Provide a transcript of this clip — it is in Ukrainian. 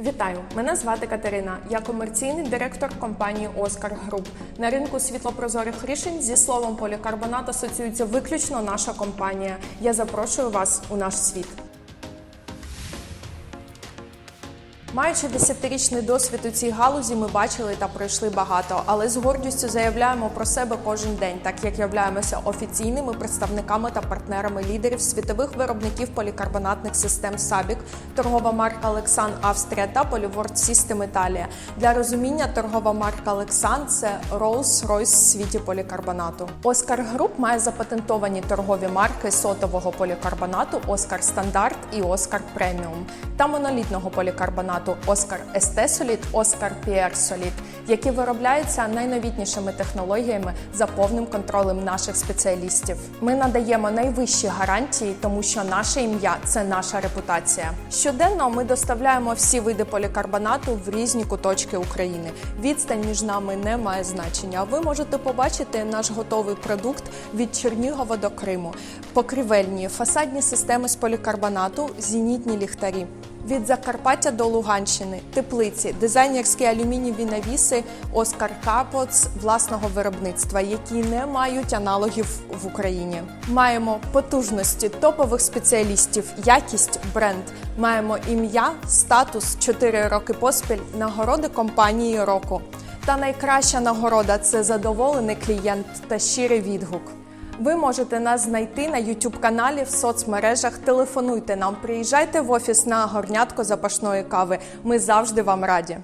Вітаю! Мене звати Катерина. Я комерційний директор компанії Оскар Груп. На ринку світлопрозорих рішень зі словом полікарбонат асоціюється виключно наша компанія. Я запрошую вас у наш світ. Маючи десятирічний досвід у цій галузі, ми бачили та пройшли багато, але з гордістю заявляємо про себе кожен день, так як являємося офіційними представниками та партнерами лідерів світових виробників полікарбонатних систем Сабік, торгова марка Лексан Австрія та Polyworld System Італія. Для розуміння торгова марка Лексан це Rolls-Royce в світі полікарбонату. Оскар Груп має запатентовані торгові марки сотового полікарбонату Оскар Стандарт і Оскар Преміум та монолітного полікарбонату Оскар ST Оскар PR Solid, які виробляються найновітнішими технологіями за повним контролем наших спеціалістів. Ми надаємо найвищі гарантії, тому що наше ім'я це наша репутація. Щоденно ми доставляємо всі види полікарбонату в різні куточки України. Відстань між нами не має значення. Ви можете побачити наш готовий продукт від Чернігова до Криму, покрівельні, фасадні системи з полікарбонату, зенітні ліхтарі. Від Закарпаття до Луганщини, теплиці, дизайнерські алюмінієві навіси Оскар Капоц власного виробництва, які не мають аналогів в Україні. Маємо потужності топових спеціалістів, якість, бренд. Маємо ім'я, статус 4 роки поспіль, нагороди компанії року. Та найкраща нагорода це задоволений клієнт та щирий відгук. Ви можете нас знайти на youtube каналі в соцмережах. Телефонуйте нам, приїжджайте в офіс на горнятко запашної кави. Ми завжди вам раді.